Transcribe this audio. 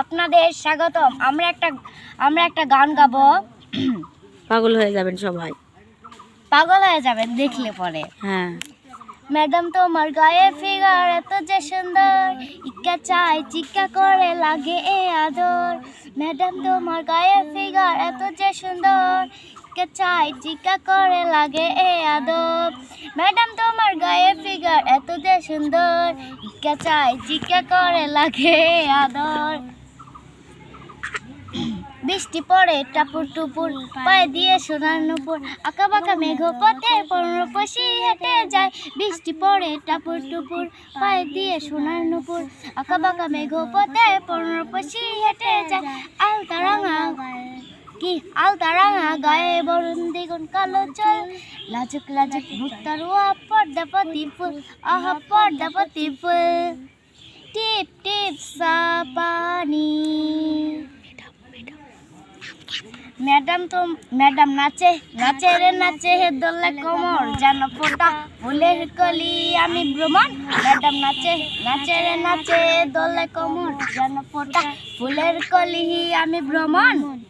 আপনাদের স্বাগতম। আমরা একটা আমরা একটা গান গাবো। পাগল হয়ে যাবেন সবাই। পাগল হয়ে যাবেন দেখলে পরে। হ্যাঁ। ম্যাডাম তোমার গায়ে ফিগার এত যে সুন্দর ইক্কা চাই চিক্কা করে লাগে এ আদর। ম্যাডাম তোমার গায়ে ফিগার এত যে সুন্দর ইক্কা চাই চিক্কা করে লাগে এ আদর। ম্যাডাম তোমার গায়ে ফিগার এত যে সুন্দর ইক্কা চাই চিক্কা করে লাগে এ আদর। বৃষ্টি পড়ে, টাপুর টুপুর পায়ে দিয়ে সোনার নুপুর আঁকা বাঁকা মেঘ পথে পশি হেঁটে যায়। বৃষ্টি পড়ে, টাপুর টুপুর পায়ে দিয়ে সোনার নুপুর আঁকা বাঁকা মেঘ পথে পশি হেঁটে যায়। আলতা রাঙা কি? আলতা রাঙা গায়ে বরুণ দ্বিগুণ কালো চল লাজুক লাজুক ভুক্তারুয়া পর্দা পাতি ফুল, আহা পর্দা পাতি ফুল। টিপ টিপ সা ম্যাডাম তো, ম্যাডাম নাচে নাচে রে, নাচে হে দোলে কোমর। যেন ফোটা ফুলের কলি আমি ভ্রমণ। ম্যাডাম নাচে নাচে রে, নাচে দোলে কোমর। যেন ফোটা ফুলের কলি আমি ভ্রমণ।